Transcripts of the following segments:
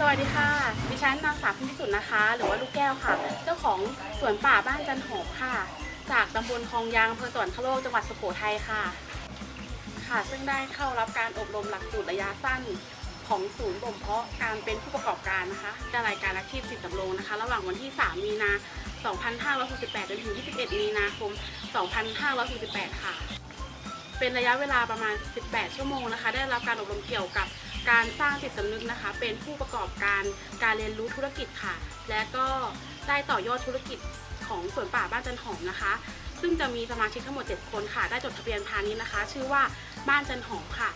สวัสดีค่ะ ดิฉันนางสาวพิมพิสุทธิ์นะคะ หรือว่าลูกแก้วค่ะ เจ้าของสวนป่าบ้านจันหอมค่ะ จากตำบลคลองยางอำเภอสวรรคโลกจังหวัดสุโขทัยค่ะ ค่ะ ซึ่งได้เข้ารับการอบรมหลักสูตรระยะสั้นของศูนย์บ่มเพาะการเป็นผู้ประกอบการนะคะรายการอาชีพสิทธิสำโรงนะคะ ระหว่างวันที่ 3 มีนา 2568 จนถึง 21 มีนาคม 2568 ค่ะ เป็นระยะเวลาประมาณ 18 ชั่วโมงนะคะ ได้รับการอบรมเกี่ยวกับการสร้างจิตสำนึกนะคะ เป็นผู้ประกอบการการเรียนรู้ธุรกิจค่ะ และก็ได้ต่อยอดธุรกิจของสวนป่าบ้านจันหอมนะคะ ซึ่งจะมีสมาชิกทั้งหมด 7 คนค่ะ ได้จดทะเบียนพาณิชย์นะคะ ชื่อว่าบ้านจันหอมค่ะ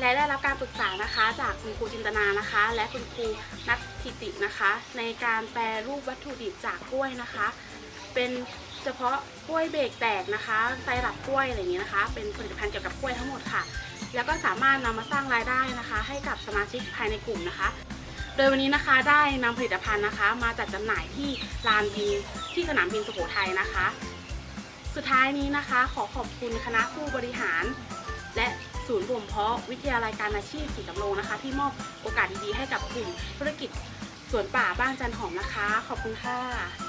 และได้รับการปรึกษานะคะจากคุณครูจินตนานะคะ และคุณครูนัทธิตินะคะ ในการแปรรูปวัตถุดิบจากกล้วยนะคะ เป็นเฉพาะกล้วยเบรกแตกนะคะไซรัปกล้วยอะไรอย่างนี้นะคะ เป็นผลิตภัณฑ์เกี่ยวกับกล้วยทั้งหมดค่ะ แล้วก็สามารถนำมาสร้างรายได้นะคะ ให้กับสมาชิกภายในกลุ่มนะคะ โดยวันนี้นะคะได้นำผลิตภัณฑ์นะคะ มาจัดจำหน่ายที่ลานบินที่สนามบินสุโขทัยนะคะ สุดท้ายนี้นะคะ ขอขอบคุณคณะผู้บริหาร และ ศูนย์บ่มเพาะวิทยาลัยการอาชีพสีสำโรงนะคะ ที่มอบโอกาสดีๆให้กับกลุ่มธุรกิจสวนป่าบ้านจันหอมนะคะ ขอบคุณค่ะ